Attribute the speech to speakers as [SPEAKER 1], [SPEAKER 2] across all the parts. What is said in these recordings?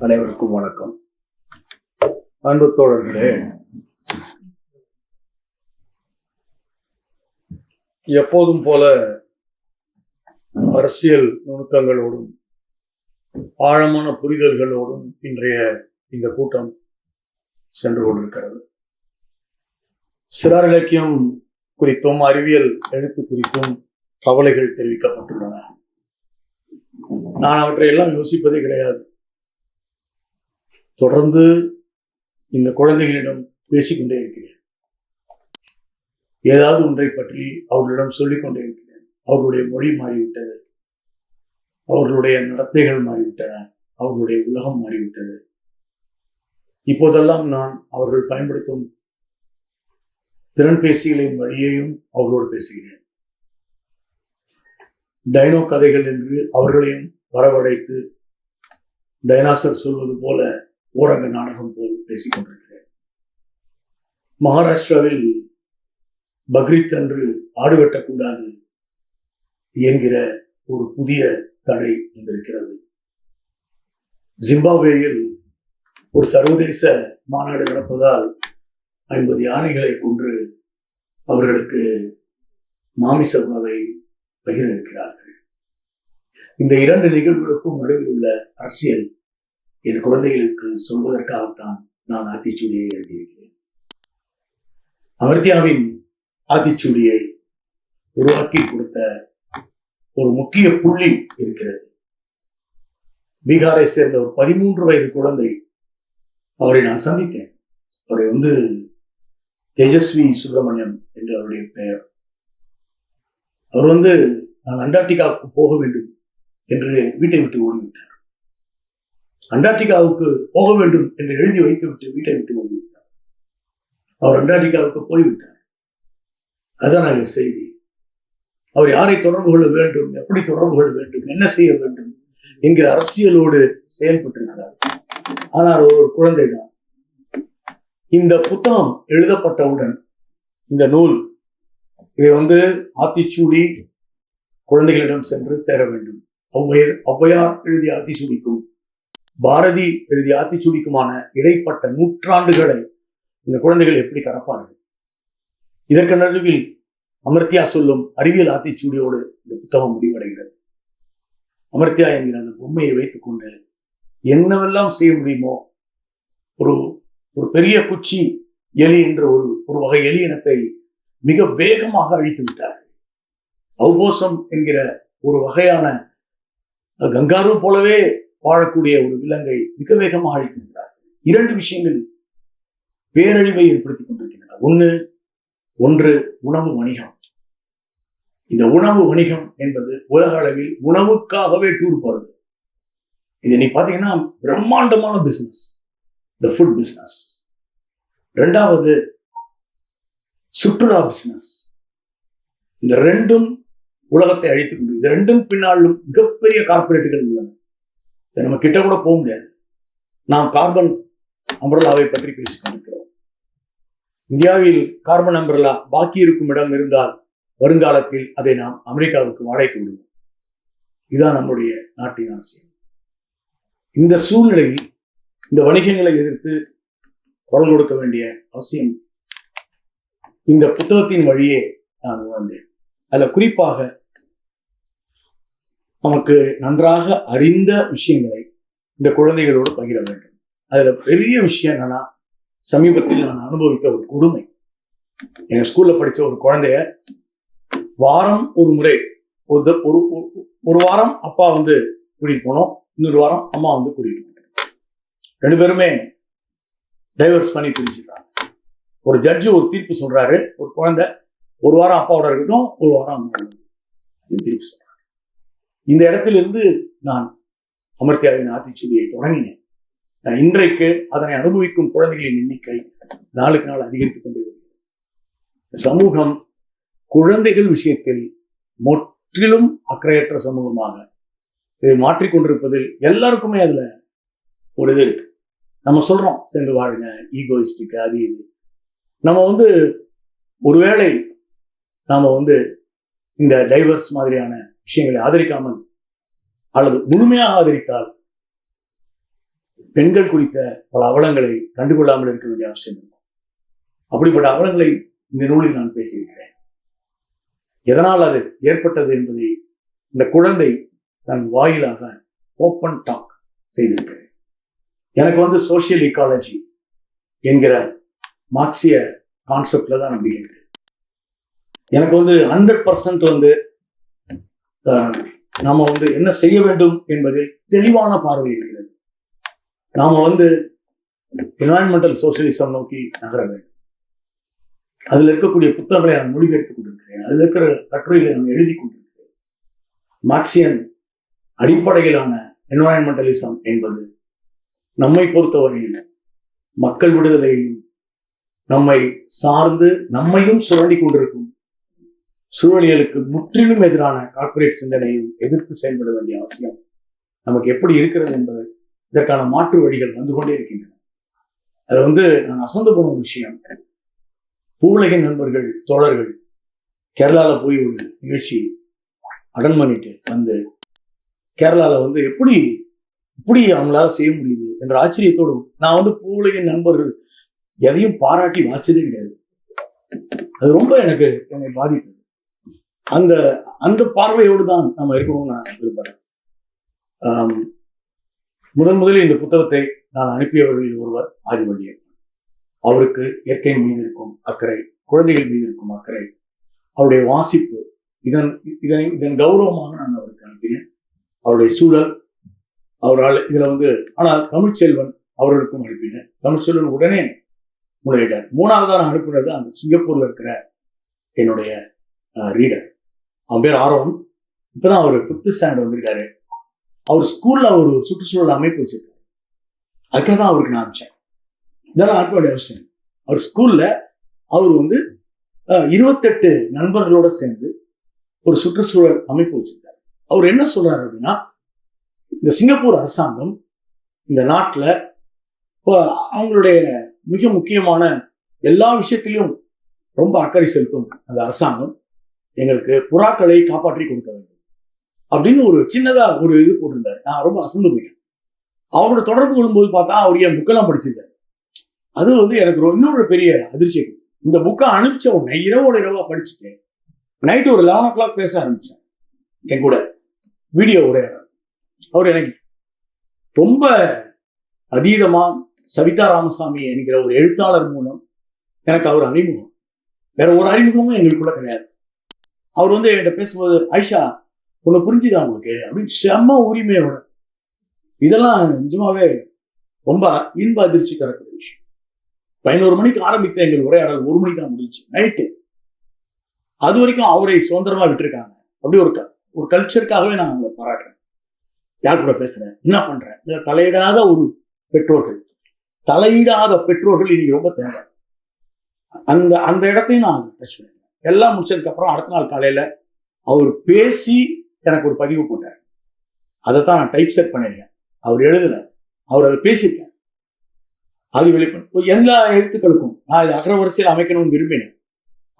[SPEAKER 1] அனைவருக்கும் வணக்கம். அன்பு தோழர்களே எப்போதும் போல அரசியல் நுணுக்கங்களோடும் ஆழமான புரிதல்களோடும் இன்றைய இந்த கூட்டம் சென்று கொண்டிருக்கிறது. சிறார் இலக்கியம் குறித்தும் அறிவியல் எழுத்து குறித்தும் கவலைகள் தெரிவிக்கப்பட்டுள்ளன. நான் அவற்றை எல்லாம் யோசிப்பதே கிடையாது. தொடர்ந்து இந்த குழந்தைகளிடம் பேசிக்கொண்டே இருக்கிறேன். ஏதாவது ஒன்றை பற்றி அவர்களிடம் சொல்லிக்கொண்டே இருக்கிறேன். அவர்களுடைய மொழி மாறிவிட்டது. அவர்களுடைய நடத்தைகள் மாறிவிட்டன. அவர்களுடைய உலகம் மாறிவிட்டது. இப்போதெல்லாம் நான் அவர்கள் பயன்படுத்தும் திறன்பேசிகளின் வழியையும் அவர்களோடு பேசுகிறேன். டைனோ கதைகள் என்று அவர்களையும் வரவழைத்து டைனாசர் சொல்வது போல ஊரக நாடகம் போல் பேசிக் கொண்டிருக்கிறேன். மகாராஷ்டிராவில் பக்ரீத் அன்று ஆடு வெட்டக்கூடாது என்கிற ஒரு புதிய தடை வந்திருக்கிறது. ஜிம்பாப்வேயில் ஒரு சர்வதேச மாநாடு நடப்பதால் ஐம்பது யானைகளை கொன்று அவர்களுக்கு மாமிச உணவை பகிர இருக்கிறார்கள் இந்த இரண்டு நிகழ்வுகளுக்கும் நடுவில் உள்ள அரசியல் என் குழந்தைகளுக்கு சொல்வதற்காகத்தான் நான் ஆத்திச்சூடியை எழுதியிருக்கிறேன். அமர்த்தியாவின் ஆத்திச்சூடியை உருவாக்கி கொடுத்த ஒரு முக்கிய புள்ளி இருக்கிறது. பீகாரை சேர்ந்த ஒரு பதிமூன்று வயது குழந்தை அவரை நான் சந்தித்தேன். அவரை வந்து தேஜஸ்வி சுப்பிரமணியம் என்று அவருடைய பெயர். அவர் வந்து நான் அண்டார்டிகாவுக்கு போக வேண்டும் என்று வீட்டை விட்டு ஓடிவிட்டார். அண்டார்டிகாவுக்கு போக வேண்டும் என்று எழுதி வைத்துவிட்டு வீட்டை விட்டு ஓடிவிட்டார். அவர் அண்டார்டிகாவுக்கு போய்விட்டார். அதுதான் நாங்கள் செய்தி. அவர் யாரை தொடர்பு கொள்ள வேண்டும் எப்படி தொடர்பு கொள்ள வேண்டும் என்ன செய்ய வேண்டும் என்கிற அரசியலோடு செயல்பட்டிருக்கிறார். ஆனால் ஒரு குழந்தை தான் இந்த புத்தகம் எழுதப்பட்டவுடன் இந்த நூல் இதை வந்து ஆத்திச்சூடி குழந்தைகளிடம் சென்று சேர வேண்டும். ஔவையர் ஔவையார் எழுதிய ஆத்திச்சூடிக்கும் பாரதி எழுதிய ஆத்திச்சூடிக்குமான இடைப்பட்ட நூற்றாண்டுகளை இந்த குழந்தைகள் எப்படி கடப்பார்கள்? இதற்கு நடுவில் அமர்த்தியா சொல்லும் அறிவியல் ஆத்திச்சூடியோடு இந்த புத்தகம் முடிவடைகிறது. அமர்த்தியா என்கிற அந்த பொம்மையை வைத்துக்கொண்டு என்னவெல்லாம் செய்ய முடியுமோ ஒரு ஒரு பெரிய குச்சி எலி என்ற ஒரு ஒரு வகை எலி இனத்தை மிக வேகமாக அழித்து விட்டார்கள். அவ்வோசம் என்கிற ஒரு வகையான கங்காரு போலவே வாழக்கூடிய ஒரு விலங்கை மிக வேகமாக அழித்திருக்கிறார்கள் இரண்டு விஷயங்கள் பேரழிவை ஏற்படுத்திக் கொண்டிருக்கின்றன. ஒன்று ஒன்று உணவு வணிகம். இந்த உணவு வணிகம் என்பது உலக அளவில் உணவுக்காகவே டூர் போறது. இது நீ பாத்தீங்கன்னா பிரம்மாண்டமான பிசினஸ் த ஃபுட் பிசினஸ் ரெண்டாவது சுற்றுலா பிசினஸ் இந்த ரெண்டும் உலகத்தை அழித்துக் கொண்டு இது ரெண்டும் பின்னாலும் மிகப்பெரிய கார்பரேட்டுகள் உள்ளன. நம்ம கிட்ட கூட போக முடியாது. நாம் கார்பன் அம்பர்லாவை பற்றி பேசிக் கொண்டிருக்கிறோம் இந்தியாவில் கார்பன் அம்பர்லா பாக்கி இருக்கும் இடம் இருந்தால் வருங்காலத்தில் அதை நாம் அமெரிக்காவுக்கு வாடகைக்கு விடுவோம். இதுதான் நம்முடைய நாட்டின் அரசியல். இந்த சூழ்நிலையில் இந்த வணிகங்களை எதிர்த்து குரல் கொடுக்க வேண்டிய அவசியம் இந்த புத்தகத்தின் வழியே நான் உணர்ந்தேன். அதுல குறிப்பாக நமக்கு நன்றாக அறிந்த விஷயங்களை இந்த குழந்தைகளோடு பகிர வேண்டும். அதுல பெரிய விஷயம் என்னன்னா சமீபத்தில் நான் அனுபவித்த ஒரு கொடுமை. எங்க ஸ்கூல்ல படிச்ச ஒரு குழந்தைய வாரம் ஒரு முறை ஒரு ஒரு ஒரு- வாரம் அப்பா வந்து கூட்டிட்டு போனோம். இன்னொரு வாரம் அம்மா வந்து கூட்டிட்டு போனோம் ரெண்டு பேருமே டைவர்ஸ் பண்ணி பிரிச்சுட்டாங்க ஒரு ஜட்ஜு ஒரு தீர்ப்பு சொல்றாரு. ஒரு குழந்தை ஒரு வாரம் அப்பாவோட இருக்கட்டும் ஒரு வாரம் அம்மாவோட தீர்ப்பு சொல்றாரு இந்த இடத்திலிருந்து நான் அமர்த்தியாவின் ஆத்திச்சூடியை தொடங்கினேன். நான் இன்றைக்கு அதனை அனுபவிக்கும் குழந்தைகளின் எண்ணிக்கை நாளுக்கு நாள் அதிகரித்துக் கொண்டே வருகிறது. சமூகம் குழந்தைகள் விஷயத்தில் முற்றிலும் அக்கறையற்ற சமூகமாக இதை மாற்றிக்கொண்டிருப்பதில் எல்லாருக்குமே அதுல ஒரு இது இருக்கு. நம்ம சொல்றோம் சென்று வாழுங்க ஈகோயிஸ்டிக் அது இது. நம்ம வந்து ஒருவேளை நாம வந்து இந்த டைவர்ஸ் மாதிரியான விஷயங்களை ஆதரிக்காமல் அல்லது முழுமையாக ஆதரித்தால் பெண்கள் குறித்த பல அவலங்களை கண்டுகொள்ளாமல் இருக்க வேண்டிய அவசியம் இருக்கும். அப்படிப்பட்ட அவலங்களை இந்த நூலில் நான் பேசியிருக்கிறேன். எதனால் அது ஏற்பட்டது என்பதை இந்த குழந்தை தன் வாயிலாக ஓப்பன் டாக் செய்திருக்கிறேன். எனக்கு வந்து சோசியல் இக்காலஜி என்கிற மார்க்சிய கான்செப்ட்ல தான் நம்பிக்கை எனக்கு வந்து ஹண்ட்ரட் பர்சன்ட் வந்து நாம வந்து என்ன செய்ய வேண்டும் என்பதில் தெளிவான பார்வை இருக்கிறது. நாம வந்து என்வாயன்மெண்டல் சோசியலிசம் நோக்கி நகர வேண்டும். அதுல இருக்கக்கூடிய புத்தகங்களை நான் மொழிபெயர்த்துக் கொண்டிருக்கிறேன். அதுல இருக்கிற கட்டுரைகளை நான் எழுதி கொண்டிருக்கிறேன். மார்க்சியன் அடிப்படையிலான என்வாயன்மெண்டலிசம் என்பது நம்மை பொறுத்தவரையில் மக்கள் விடுதலையும் நம்மை சார்ந்து நம்மையும் சுரண்டி கொண்டிருக்கும் சூழலியலுக்கு முற்றிலும் எதிரான கார்ப்பரேட் சிந்தனையும் எதிர்த்து செயல்பட வேண்டிய அவசியம் நமக்கு எப்படி இருக்கிறது என்பது இதற்கான மாற்று வழிகள் வந்து கொண்டே இருக்கின்றன. அது வந்து நான் அசந்து போன ஒரு விஷயம். பூவுலகின் நண்பர்கள் தோழர்கள் கேரளால போய் ஒரு நிகழ்ச்சி அடன் பண்ணிட்டு வந்து கேரளால வந்து எப்படி இப்படி அவங்களால செய்ய முடியுது என்ற ஆச்சரியத்தோடு நான் வந்து பூவுலகின் நண்பர்கள் எதையும் பாராட்டி வாசிச்சதே கிடையாது. அது ரொம்ப எனக்கு என்னை பாதித்தது. அந்த அந்த பார்வையோடு தான் நம்ம இருக்கணும்னு நான் விரும்புறேன். முதன் முதலில் இந்த புத்தகத்தை நான் அனுப்பியவர்களில் ஒருவர் ஆதிவள்ளியன் அவருக்கு இயற்கையின் மீது இருக்கும் அக்கறை குழந்தைகள் மீது இருக்கும் அக்கறை அவருடைய வாசிப்பு இதன் இதனை இதன் கௌரவமாக நான் அவருக்கு அனுப்பினேன். அவருடைய சூழல் அவரால் இதுல வந்து ஆனால் தமிழ்ச்செல்வன் அவர்களுக்கும் அனுப்பினேன். தமிழ்ச்செல்வன் உடனே முறையிட்டார் மூணாவதாக நான் அனுப்பினது அந்த சிங்கப்பூர்ல இருக்கிற என்னுடைய ரீடர். அவன் பேர் ஆர்வம் இப்போதான் அவர் ஃபிஃப்த் ஸ்டாண்டர்ட் வந்திருக்காரு. அவர் ஸ்கூல்ல ஒரு சுற்றுச்சூழல் அமைப்பு வச்சிருக்காரு. அதுக்காக தான் அவருக்கு நான் அனுப்பிச்சேன். இதெல்லாம் அனுப்ப அவசியம் அவர் ஸ்கூல்ல அவர் வந்து இருபத்தெட்டு நண்பர்களோட சேர்ந்து ஒரு சுற்றுச்சூழல் அமைப்பு வச்சிருக்காரு. அவர் என்ன சொல்றாரு அப்படின்னா இந்த சிங்கப்பூர் அரசாங்கம் இந்த நாட்டில் இப்போ அவங்களுடைய மிக முக்கியமான எல்லா விஷயத்திலையும் ரொம்ப அக்கறை செலுத்தும் அந்த அரசாங்கம். எங்களுக்கு புறாக்களை காப்பாற்றி கொடுக்க வேண்டும். அப்படின்னு ஒரு சின்னதா ஒரு இது போட்டிருந்தாரு. நான் ரொம்ப அசந்து போயிட்டேன். அவரோட தொடர்பு கொள்ளும்போது பார்த்தா அவர் என் புக்கெல்லாம் படிச்சிருந்தாரு. அது வந்து எனக்கு இன்னொரு பெரிய அதிர்ச்சி இந்த புக்கை அனுப்பிச்ச உடனே இரவோட இரவா படிச்சுட்டு நைட்டு ஒரு லெவன் ஓ கிளாக் பேச ஆரம்பிச்சேன் என் கூட வீடியோ உரையாடல் அவர் எனக்கு ரொம்ப அதீதமா சவிதா ராமசாமி என்கிற ஒரு எழுத்தாளர் மூலம் எனக்கு அவர் அறிமுகம். வேற ஒரு அறிமுகமும் எங்களுக்குள்ள கிடையாது. அவர் வந்து என்கிட்ட பேசும்போது ஐஷா உன்னை புரிஞ்சுதா உங்களுக்கு? அப்படின்னு செம்ம உரிமையோட. இதெல்லாம் நிஜமாவே ரொம்ப இன்ப அதிர்ச்சி தரக்கூடிய விஷயம். பதினோரு மணிக்கு ஆரம்பித்த எங்கள் உரையாடல் ஒரு மணிக்கு தான் முடிஞ்சு. நைட்டு. அது வரைக்கும் அவரை சுதந்திரமா விட்டுருக்காங்க. அப்படி ஒரு க- ஒரு கல்ச்சருக்காகவே நான் அவங்களை பாராட்டுறேன். யார் கூட பேசுறேன் என்ன பண்றேன் தலையிடாத ஒரு பெற்றோர்கள். தலையிடாத பெற்றோர்கள் இன்னைக்கு ரொம்ப தேவை. அந்த அந்த இடத்தையும் நான் டச் பண்ணேன். எல்லாம் முடிச்சதுக்கு அப்புறம் அடுத்த நாள் காலையில அவர் பேசி எனக்கு ஒரு பதிவு போட்டார். அதை தான் நான் டைப் செட் பண்ணியிருக்கேன் அவர் எழுதல அவர் அதை பேசியிருக்கேன் அது வெளிப்படும். எல்லா எழுத்துக்களுக்கும் நான் இது அகரவரிசையில் அமைக்கணும்னு விரும்பினேன்.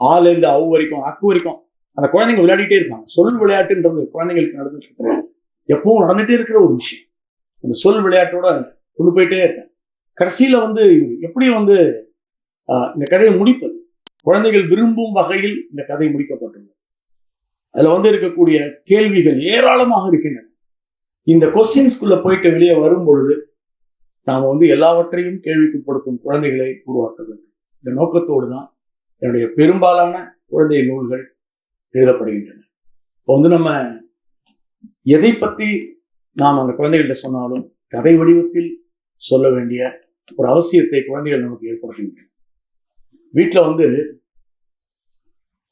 [SPEAKER 1] ஆலேருந்து அவு வரைக்கும் அக்கு வரைக்கும் அந்த குழந்தைங்க விளையாடிட்டே இருப்பாங்க. சொல் விளையாட்டுன்றது குழந்தைங்களுக்கு நடந்துட்டு இருக்கிற எப்பவும் நடந்துட்டே இருக்கிற ஒரு விஷயம். அந்த சொல் விளையாட்டோட கொண்டு போயிட்டே இருக்கேன் கடைசியில் வந்து எப்படி வந்து ஆஹ், இந்த கதையை முடிப்பது. குழந்தைகள் விரும்பும் வகையில் இந்த கதை முடிக்கப்பட்டுள்ளது. அதுல வந்து இருக்கக்கூடிய கேள்விகள் ஏராளமாக இருக்கின்றன. இந்த கொஸ்டின்ஸ்குள்ள போயிட்டு வெளியே வரும் பொழுது நாம் வந்து எல்லாவற்றையும் கேள்விக்குட்படுத்தும் குழந்தைகளை உருவாக்க வேண்டும். இந்த நோக்கத்தோடு தான் என்னுடைய பெரும்பாலான குழந்தை நூல்கள் எழுதப்படுகின்றன. இப்போ வந்து நம்ம எதை பத்தி நாம் அந்த குழந்தைகள்கிட்ட சொன்னாலும் கதை வடிவத்தில் சொல்ல வேண்டிய ஒரு அவசியத்தை குழந்தைகள் நமக்கு ஏற்படுத்துகின்றன வீட்டில் வந்து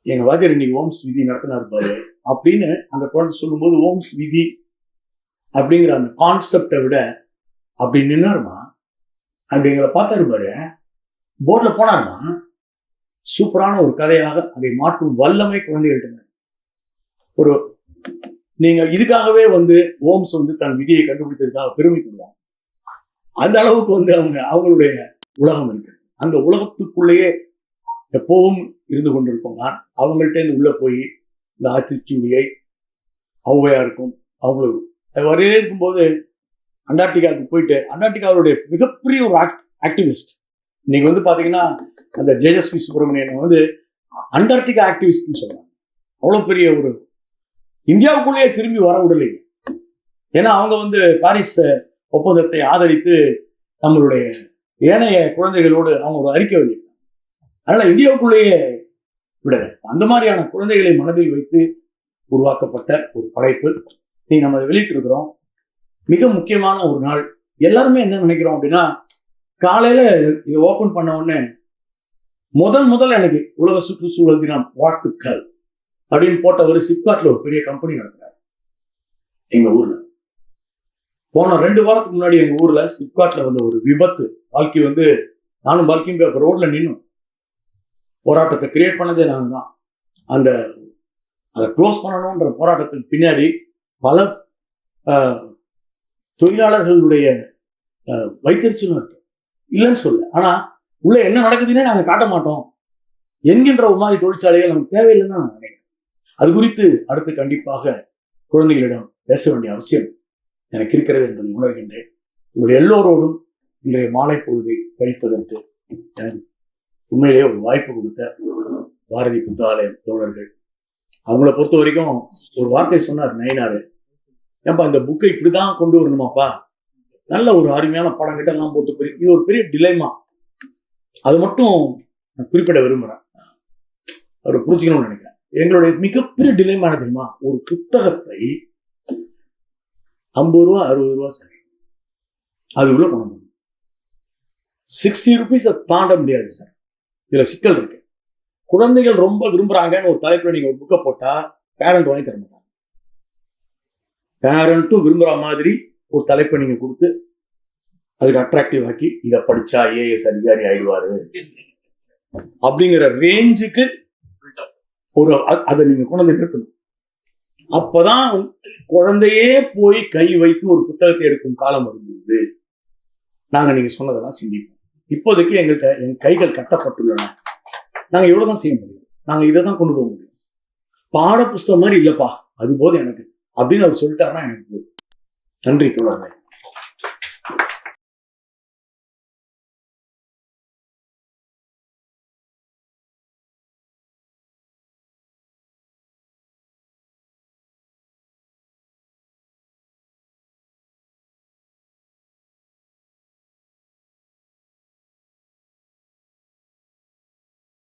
[SPEAKER 1] எங்க வாத்தியார் இன்னைக்கு ஓம்ஸ் விதி நடத்தினார் பாரு அப்படின்னு அந்த குழந்தை சொல்லும்போது ஓம்ஸ் விதி அப்படிங்கிற அந்த கான்செப்டை விட அப்படி நின்னாருமா? அப்படி எங்களை பார்த்தாரு பாரு போர்டில் போனாருமா? சூப்பரான ஒரு கதையாக அதை மாற்றும் வல்லமை குழந்தைகள்கிட்ட ஒரு நீங்க இதுக்காகவே வந்து ஓம்ஸ் வந்து தன் விதியை கண்டுபிடித்ததுக்காக பெருமைப்படுவாங்க. அந்த அளவுக்கு வந்து அவங்க அவங்களுடைய உலகம் இருக்குது அந்த உலகத்துக்குள்ளேயே எப்பவும் இருந்து கொண்டிருக்கும். நான் அவங்கள்ட்ட இருந்து போய் இந்த ஆத்திச்சூடியை ஔவையா இருக்கும் அவங்களுக்கு அது இருக்கும்போது அண்டார்டிகாவுக்கு போயிட்டு அண்டார்டிகாவுடைய மிகப்பெரிய ஒரு ஆக்ட் ஆக்டிவிஸ்ட் இன்னைக்கு வந்து பார்த்தீங்கன்னா அந்த ஜேஜஸ்வி சுப்பிரமணியன் வந்து அண்டார்டிகா ஆக்டிவிஸ்ட்னு சொல்கிறாங்க அவ்வளோ பெரிய ஒரு இந்தியாவுக்குள்ளேயே திரும்பி வர விடலைங்க ஏன்னா அவங்க வந்து பாரிஸ் ஒப்பந்தத்தை ஆதரித்து நம்மளுடைய ஏனைய குழந்தைகளோடு அவங்களோட அறிக்கை வெளியிட்டாங்க. அதனால இந்தியாவுக்குள்ளேயே விடல அந்த மாதிரியான குழந்தைகளை மனதில் வைத்து உருவாக்கப்பட்ட ஒரு படைப்பு. நீ நம்ம வெளியிட்டு இருக்கிறோம் மிக முக்கியமான ஒரு நாள். எல்லாருமே என்ன நினைக்கிறோம் அப்படின்னா காலையில இதை ஓபன் பண்ண உடனே முதல் முதல் எனக்கு உலக சுற்றுச்சூழல் தினம் வாழ்த்துக்கள் அப்படின்னு போட்ட ஒரு சிப்காட்ல ஒரு பெரிய கம்பெனி நடத்துறாரு. எங்க ஊர்ல. போன ரெண்டு வாரத்துக்கு முன்னாடி எங்க ஊர்ல சிப்காட்ல வந்த ஒரு விபத்து. வாழ்க்கை வந்து நானும் வாழ்க்கையும் ரோட்ல நின்னும். போராட்டத்தை கிரியேட் பண்ணதே நாங்க தான் அந்த அதை க்ளோஸ் பண்ணணுன்ற போராட்டத்துக்கு பின்னாடி பல ஆஹ், தொழிலாளர்களுடைய ஆஹ், வைத்தறிச்சலும் இருக்கு இல்லைன்னு சொல்ல ஆனா உள்ளே என்ன நடக்குதுன்னே நாங்க காட்ட மாட்டோம். என்கின்ற ஒரு மாதிரி தொழிற்சாலைகள் நமக்கு தேவையில்லைன்னு தான் நான் நினைக்கிறேன். அது குறித்து அடுத்து கண்டிப்பாக குழந்தைகளிடம் பேச வேண்டிய அவசியம் எனக்கு இருக்கிறது என்பதை உணர்கின்றேன். உங்கள் எல்லோரோடும் இன்றைய மாலை பொழுதை கழிப்பதற்கு எனக்கு உண்மையிலேயே ஒரு வாய்ப்பு கொடுத்த பாரதி புத்தாலயம் தோழர்கள். அவங்கள பொறுத்த வரைக்கும் ஒரு வார்த்தை சொன்னார் நயினாரு. ஏன்பா இந்த புக்கை இப்படிதான் கொண்டு வரணுமாப்பா? நல்ல ஒரு அருமையான படம் கிட்ட எல்லாம் போட்டு பெரிய இது ஒரு பெரிய டிலைமா அது மட்டும் நான் குறிப்பிட விரும்புறேன். அவரை புரிஞ்சுக்கணும்னு நினைக்கிறேன். எங்களுடைய மிகப்பெரிய டிலைமா தெரியுமா? ஒரு புத்தகத்தை ஐம்பது ரூபா அறுபது ரூபா சரி அதுக்குள்ள கொண்டு வரணும் சிக்ஸ்டி ருபீஸை தாண்ட முடியாது சார் இதுல சிக்கல் இருக்கு. குழந்தைகள் ரொம்ப விரும்புறாங்கன்னு ஒரு தலைப்புல நீங்க ஒரு புக்கை போட்டா பேரண்ட் வாங்கி தர மாட்டாங்க. பேரண்ட்டும் விரும்புற மாதிரி ஒரு தலைப்பை நீங்க கொடுத்து அதுக்கு அட்ராக்டிவ் ஆக்கி இதை படிச்சா ஏஎஸ் அதிகாரி ஆயிடுவாரு. அப்படிங்கிற ரேஞ்சுக்கு ஒரு அதை நீங்க கொண்டு நிறுத்தணும். அப்பதான் குழந்தையே போய் கை வைத்து ஒரு புத்தகத்தை எடுக்கும் காலம் வரும்போது நாங்க நீங்க சொன்னதெல்லாம் சிந்திப்போம். இப்போதைக்கு எங்கள்கிட்ட என் கைகள் கட்டப்பட்டுள்ளன. நாங்க தான் செய்ய முடியும். நாங்க இதை தான் கொண்டு போக முடியும். பாட புஸ்தகம் மாதிரி இல்லப்பா அது போதும் எனக்கு. அப்படின்னு அவர் சொல்லிட்டாருன்னா எனக்கு போதும். நன்றி தொடர்பு